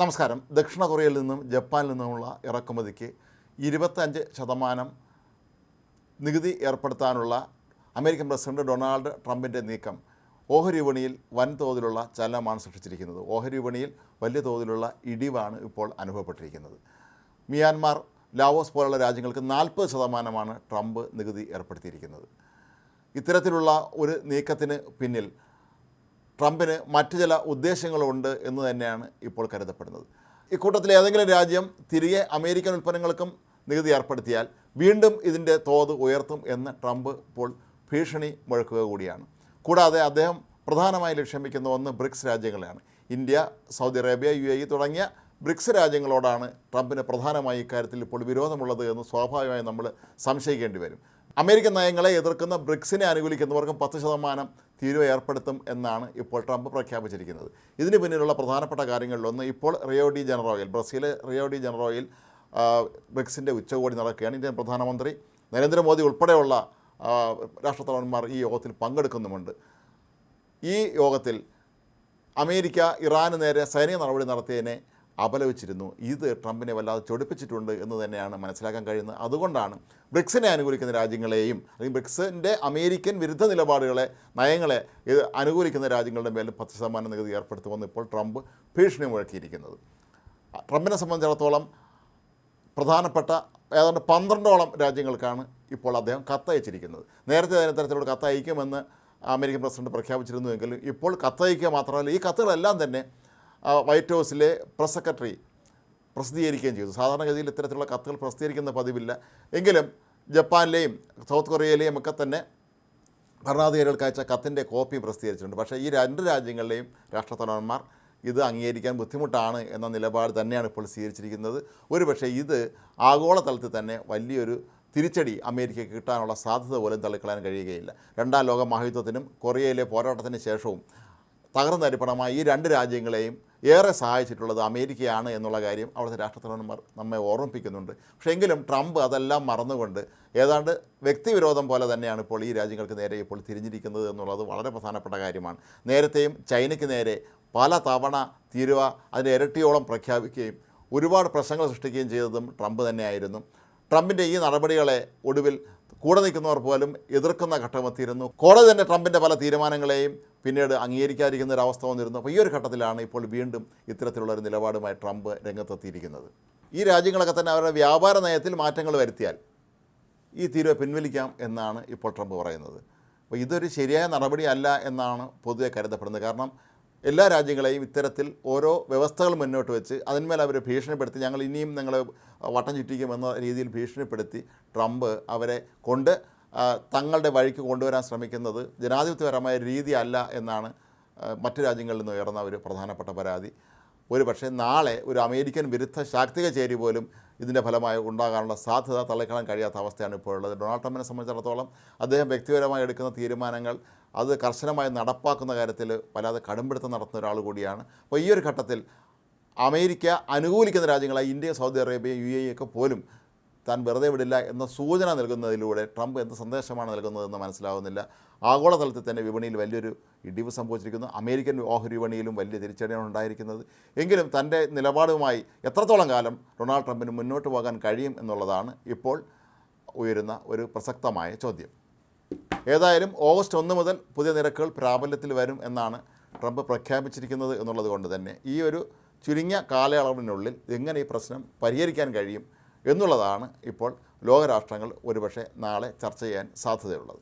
നമസ്കാരം. ദക്ഷിണ കൊറിയയിൽ നിന്നും ജപ്പാനിൽ നിന്നുമുള്ള ഇറക്കുമതിക്ക് ഇരുപത്തഞ്ച് ശതമാനം നികുതി ഏർപ്പെടുത്താനുള്ള അമേരിക്കൻ പ്രസിഡന്റ് ഡൊണാൾഡ് ട്രംപിന്റെ നീക്കം ഓഹരി വിപണിയിൽ വൻതോതിലുള്ള ചലനമാണ് സൃഷ്ടിച്ചിരിക്കുന്നത്. ഓഹരി വിപണിയിൽ വലിയ തോതിലുള്ള ഇടിവാണ് ഇപ്പോൾ അനുഭവപ്പെട്ടിരിക്കുന്നത്. മിയാൻമാർ ലാവോസ് പോലുള്ള രാജ്യങ്ങൾക്ക് നാൽപ്പത് ശതമാനമാണ് ട്രംപ് നികുതി ഏർപ്പെടുത്തിയിരിക്കുന്നത്. ഇത്തരത്തിലുള്ള ഒരു നീക്കത്തിന് പിന്നിൽ ട്രംപിന് മറ്റു ചില ഉദ്ദേശങ്ങളുണ്ട് എന്ന് തന്നെയാണ് ഇപ്പോൾ കരുതപ്പെടുന്നത്. ഇക്കൂട്ടത്തിൽ ഏതെങ്കിലും രാജ്യം തിരികെ അമേരിക്കൻ ഉൽപ്പന്നങ്ങൾക്കും നികുതി ഏർപ്പെടുത്തിയാൽ വീണ്ടും ഇതിന്റെ തോത് ഉയർത്തും എന്ന് ട്രംപ് ഇപ്പോൾ ഭീഷണി മുഴക്കുക കൂടിയാണ്. കൂടാതെ അദ്ദേഹം പ്രധാനമായി ലക്ഷ്യം വയ്ക്കുന്ന ഒന്ന് BRICS രാജ്യങ്ങളെയാണ്. India Saudi Arabia U A തുടങ്ങിയ ബ്രിക്സ് രാജ്യങ്ങളോടാണ് ട്രംപിന് പ്രധാനമായി ഇക്കാര്യത്തിൽ ഇപ്പോൾ വിരോധമുള്ളത് എന്ന് സ്വാഭാവികമായും നമ്മൾ സംശയിക്കേണ്ടി വരും. അമേരിക്കൻ നയങ്ങളെ എതിർക്കുന്ന ബ്രിക്സിനെ അനുകൂലിക്കുന്നവർക്കും പത്ത് ശതമാനം തീരുവ ഏർപ്പെടുത്തും എന്നാണ് ഇപ്പോൾ ട്രംപ് പ്രഖ്യാപിച്ചിരിക്കുന്നത്. ഇതിന് പിന്നിലുള്ള പ്രധാനപ്പെട്ട കാര്യങ്ങളിലൊന്ന് ഇപ്പോൾ റിയോ ഡി ജനറോയിൽ ബ്രസീൽ റിയോ ഡി ജനറോയിൽ ബ്രിക്സിന്റെ ഉച്ചകോടി നടക്കുകയാണ്. ഇന്ത്യൻ പ്രധാനമന്ത്രി നരേന്ദ്രമോദി ഉൾപ്പെടെയുള്ള രാഷ്ട്രത്തലവന്മാർ ഈ യോഗത്തിൽ പങ്കെടുക്കുന്നുമുണ്ട്. ഈ യോഗത്തിൽ അമേരിക്ക ഇറാന് നേരെ സൈനിക നടപടി നടത്തിയതിനെ അപലപിച്ചിരുന്നു. ഇത് ട്രംപിനെ വല്ലാതെ ചൊടിപ്പിച്ചിട്ടുണ്ട് എന്ന് തന്നെയാണ് മനസ്സിലാക്കാൻ കഴിയുന്നത്. അതുകൊണ്ടാണ് ബ്രിക്സിനെ അനുകൂലിക്കുന്ന രാജ്യങ്ങളെയും അല്ലെങ്കിൽ ബ്രിക്സിന്റെ അമേരിക്കൻ വിരുദ്ധ നിലപാടുകളെ നയങ്ങളെ അനുകൂലിക്കുന്ന രാജ്യങ്ങളുടെ മേലും പത്ത് ശതമാനം നികുതി ഏർപ്പെടുത്തുമെന്ന് ഇപ്പോൾ ട്രംപ് ഭീഷണി മുഴക്കിയിരിക്കുന്നത്. ട്രംപിനെ സംബന്ധിച്ചിടത്തോളം പ്രധാനപ്പെട്ട ഏതാണ്ട് പന്ത്രണ്ടോളം രാജ്യങ്ങൾക്കാണ് ഇപ്പോൾ അദ്ദേഹം കത്തയച്ചിരിക്കുന്നത്. നേരത്തെ തന്നെ തരത്തിലൂടെ കത്തയക്കുമെന്ന് അമേരിക്കൻ പ്രസിഡന്റ് പ്രഖ്യാപിച്ചിരുന്നുവെങ്കിലും ഇപ്പോൾ കത്തയക്കുക മാത്രമല്ല ഈ കത്തുകളെല്ലാം തന്നെ വൈറ്റ് ഹൗസിലെ പ്രസ് സെക്രട്ടറി പ്രസിദ്ധീകരിക്കുകയും ചെയ്തു. സാധാരണഗതിയിൽ ഇത്തരത്തിലുള്ള കത്തുകൾ പ്രസിദ്ധീകരിക്കുന്ന പതിവില്ല. എങ്കിലും ജപ്പാനിലെയും സൗത്ത് കൊറിയയിലെയും ഒക്കെ തന്നെ ഭരണാധികാരികൾക്ക് അയച്ച കത്തിന്റെ കോപ്പി പ്രസിദ്ധീകരിച്ചിട്ടുണ്ട്. പക്ഷേ ഈ രണ്ട് രാജ്യങ്ങളിലെയും രാഷ്ട്രത്തലവന്മാർ ഇത് അംഗീകരിക്കാൻ ബുദ്ധിമുട്ടാണ് എന്ന നിലപാട് തന്നെയാണ് ഇപ്പോൾ സ്വീകരിച്ചിരിക്കുന്നത്. ഒരുപക്ഷെ ഇത് ആഗോളതലത്തിൽ തന്നെ വലിയൊരു തിരിച്ചടി അമേരിക്കയ്ക്ക് കിട്ടാനുള്ള സാധ്യത പോലും തള്ളിക്കളയാൻ കഴിയുകയില്ല. രണ്ടാം ലോക മഹായുദ്ധത്തിനും കൊറിയയിലെ പോരാട്ടത്തിന് ശേഷവും തകർന്നരിപ്പണമായ ഈ രണ്ട് രാജ്യങ്ങളെയും ഏറെ സഹായിച്ചിട്ടുള്ളത് അമേരിക്കയാണ് എന്നുള്ള കാര്യം അവിടുത്തെ രാഷ്ട്രത്തലവന്മാർ നമ്മെ ഓർമ്മിപ്പിക്കുന്നുണ്ട്. പക്ഷേ എങ്കിലും ട്രംപ് അതെല്ലാം മറന്നുകൊണ്ട് ഏതാണ്ട് വ്യക്തിവിരോധം പോലെ തന്നെയാണ് ഇപ്പോൾ ഈ രാജ്യങ്ങൾക്ക് നേരെ ഇപ്പോൾ തിരിഞ്ഞിരിക്കുന്നത് എന്നുള്ളത് വളരെ പ്രധാനപ്പെട്ട കാര്യമാണ്. നേരത്തെയും ചൈനയ്ക്ക് നേരെ പല തവണ തീരുവ അതിന്റെ ഇരട്ടിയോളം പ്രഖ്യാപിക്കുകയും ഒരുപാട് പ്രശ്നങ്ങൾ സൃഷ്ടിക്കുകയും ചെയ്തതും ട്രംപ് തന്നെയായിരുന്നു. ട്രംപിന്റെ ഈ നടപടികളെ ഒടുവിൽ കൂടെ നിൽക്കുന്നവർ പോലും എതിർക്കുന്ന ഘട്ടമെത്തിയിരുന്നു കോടതി തന്നെ ട്രംപിന്റെ പല തീരുമാനങ്ങളെയും പിന്നീട് അംഗീകരിക്കാതിരിക്കുന്ന ഒരു അവസ്ഥ വന്നിരുന്നു. അപ്പോൾ ഈ ഒരു ഘട്ടത്തിലാണ് ഇപ്പോൾ വീണ്ടും ഇത്തരത്തിലുള്ള ഒരു നിലപാടുമായി ട്രംപ് രംഗത്തെത്തിയിരിക്കുന്നത്. ഈ രാജ്യങ്ങളൊക്കെ തന്നെ അവരുടെ വ്യാപാര നയത്തിൽ മാറ്റങ്ങൾ വരുത്തിയാൽ ഈ തീരുവ പിൻവലിക്കാം എന്നാണ് ഇപ്പോൾ ട്രംപ് പറയുന്നത്. അപ്പോൾ ഇതൊരു ശരിയായ നടപടിയല്ല എന്നാണ് പൊതുവെ കരുതപ്പെടുന്നത്. കാരണം എല്ലാ രാജ്യങ്ങളെയും ഇത്തരത്തിൽ ഓരോ വ്യവസ്ഥകൾ മുന്നോട്ട് വെച്ച് അതിന്മേൽ അവരെ ഭീഷണിപ്പെടുത്തി ഞങ്ങൾ ഇനിയും നിങ്ങളെ വട്ടം ചുറ്റിക്കുമെന്ന രീതിയിൽ ഭീഷണിപ്പെടുത്തി ട്രംപ് അവരെ കൊണ്ട് തങ്ങളുടെ വഴിക്ക് കൊണ്ടുവരാൻ ശ്രമിക്കുന്നത് ജനാധിപത്യപരമായ രീതി അല്ല എന്നാണ് മറ്റു രാജ്യങ്ങളിൽ നിന്ന് ഉയർന്ന ഒരു പ്രധാനപ്പെട്ട പരാതി. ഒരു പക്ഷേ നാളെ ഒരു അമേരിക്കൻ വിരുദ്ധ ശാക്തിക ചേരി പോലും ഇതിന്റെ ഫലമായി ഉണ്ടാകാനുള്ള സാധ്യത തള്ളിക്കളാൻ കഴിയാത്ത അവസ്ഥയാണ് ഇപ്പോഴുള്ളത് ഡൊണാൾഡ് ട്രംപിനെ സംബന്ധിച്ചിടത്തോളം അദ്ദേഹം വ്യക്തിപരമായി എടുക്കുന്ന തീരുമാനങ്ങൾ അത് കർശനമായി നടപ്പാക്കുന്ന കാര്യത്തിൽ വല്ലാതെ കടുംപിടുത്തം നടത്തുന്ന ഒരാൾ കൂടിയാണ്. അപ്പോൾ ഈ ഒരു ഘട്ടത്തിൽ അമേരിക്ക അനുകൂലിക്കുന്ന രാജ്യങ്ങളായ India Saudi Arabia U A ഒക്കെ പോലും താൻ വെറുതെ വിടില്ല എന്ന സൂചന നൽകുന്നതിലൂടെ ട്രംപ് എന്ത് സന്ദേശമാണ് നൽകുന്നതെന്ന് മനസ്സിലാവുന്നില്ല. ആഗോളതലത്തിൽ തന്നെ വിപണിയിൽ വലിയൊരു ഇടിവ് സംഭവിച്ചിരിക്കുന്നു. അമേരിക്കൻ ഓഹരി വിപണിയിലും വലിയ തിരിച്ചടിയാണ് ഉണ്ടായിരിക്കുന്നത്. എങ്കിലും തന്റെ നിലപാടുമായി എത്രത്തോളം കാലം ഡൊണാൾഡ് ട്രംപിന് മുന്നോട്ട് പോകാൻ കഴിയും എന്നുള്ളതാണ് ഇപ്പോൾ ഉയരുന്ന ഒരു പ്രസക്തമായ ചോദ്യം. ഏതായാലും ഓഗസ്റ്റ് ഒന്ന് മുതൽ പുതിയ നിരക്കുകൾ പ്രാബല്യത്തിൽ വരും എന്നാണ് ട്രംപ് പ്രഖ്യാപിച്ചിരിക്കുന്നത് എന്നുള്ളത് കൊണ്ട് തന്നെ ഈ ഒരു ചുരുങ്ങിയ കാലയളവിനുള്ളിൽ എങ്ങനെ ഈ പ്രശ്നം പരിഹരിക്കാൻ കഴിയും എന്നുള്ളതാണ് ഇപ്പോൾ ലോകരാഷ്ട്രങ്ങൾ ഒരുപക്ഷെ നാളെ ചർച്ച ചെയ്യാൻ സാധ്യതയുള്ളത്.